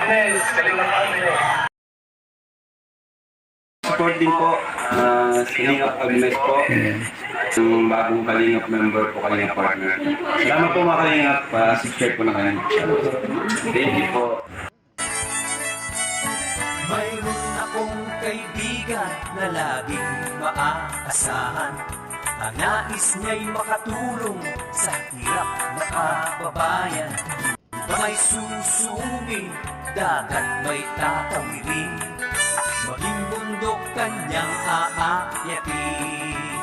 Agnes, Kalingap Agnes. Support din po, uh, Kalingap Agnes po. Yung bagong Kalingap member po, Kalingap partner. Salamat po mga Kalingap, uh, subscribe po na kayo. Thank you po. Mayroon akong kaibigan na laging maaasahan Ang nais niya'y makatulong sa hirap na kababayan Ba may susumi, dagat may tatawirin Maging bundok kanyang aakyatin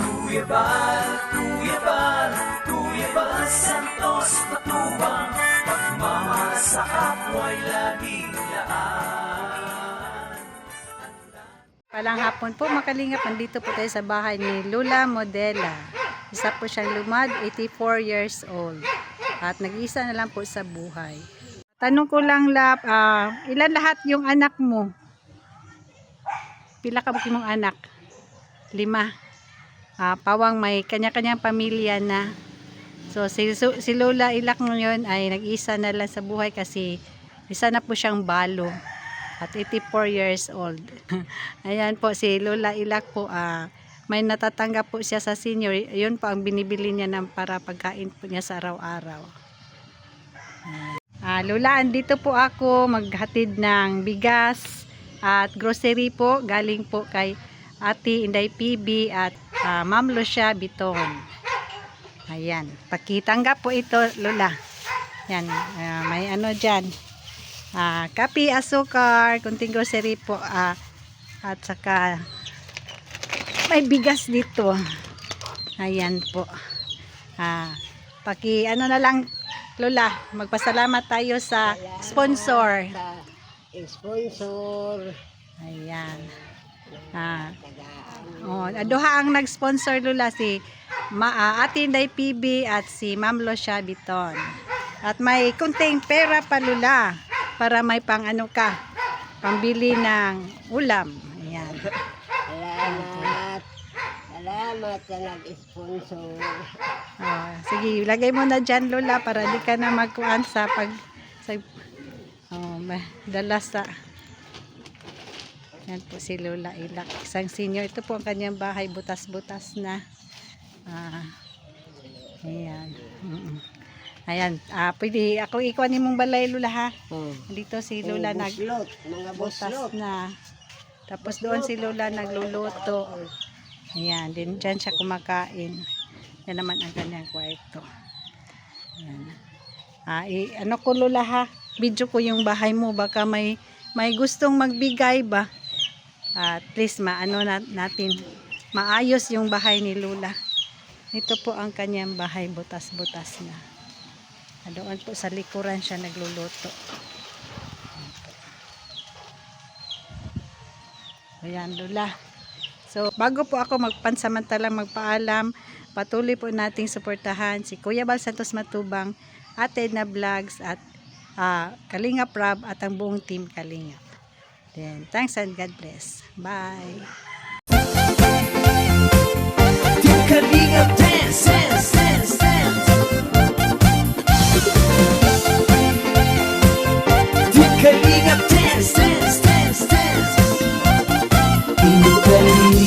Kuya Bal, Kuya Bal, Kuya Bal Santos Matubang Pagmamahal sa kapwa'y laging laan Palang hapon po makalingap, nandito po tayo sa bahay ni Lula Modela. Isa po siyang lumad, 84 years old. At nag-isa na lang po sa buhay. Tanong ko lang, Lap, ah, ilan lahat yung anak mo? Pila ka mong anak? Lima. Ah, pawang may kanya-kanyang pamilya na. So, si, si Lola Ilak ngayon ay nag-isa na lang sa buhay kasi isa na po siyang balo at 84 years old. Ayan po, si Lola Ilak po, ah, may natatanggap po siya sa senior. Yun po ang binibili niya ng para pagkain po niya sa araw-araw. Ah, Lola, andito po ako maghatid ng bigas at grocery po. Galing po kay Ate Inday PB at ah, Ma'am Lucia Biton. Ayan, pakitanggap po ito, Lola. Yan, ah, may ano dyan. Ah, kape, asukar, kunting grocery po. ah, at saka may bigas dito. Ayan po. Ah, paki ano na lang Lola, magpasalamat tayo sa sponsor. sa sponsor Ayan. Ah, oh, aduha ang nag-sponsor Lola si Ma ah, Ate Inday PB at si Ma'am Lucia Biton. At may kunting pera pa Lola para may pang ano ka, pambili ng ulam. Ayan. Salamat sa nag-sponsor Oh, sige, lagay mo na dyan, Lola, para di ka na magkuhan sa pag... Sa, oh, dala sa... Yan po si Lola Ilak. Isang senior. Ito po ang kanyang bahay. Butas-butas na. Ah, ayan. Mm-mm. Ayan. Ah, pwede ako ikuha ni mong balay, Lola, ha? Dito si Lola nag... buslot mga butas buslot na. Tapos doon si Lola nagluluto. Ayan, din dyan siya kumakain. Yan naman ang kanyang kwarto. Ayan. Ah, i- ano ko Lola ha? Video ko yung bahay mo. Baka may may gustong magbigay ba? At please maano na, natin maayos yung bahay ni Lola. Ito po ang kanyang bahay butas-butas na. Ah, Doon po sa likuran siya nagluluto. Ayan, Lola. So, bago po ako magpansamantalang magpaalam, patuloy po nating suportahan si Kuya Bal Santos Matubang, Ate na Vlogs at ah, Kalinga Prab at ang buong team Kalinga. Then, thanks and God bless. Bye!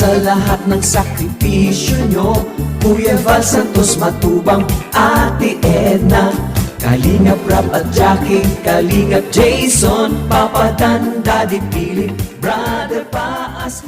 sa lahat ng sakripisyo nyo. Kuya Val Santos Matubang, Ate Edna Kalingap Rap at Jackie, Kalingap Jason Papa Dan, Daddy Philip, Brother Paas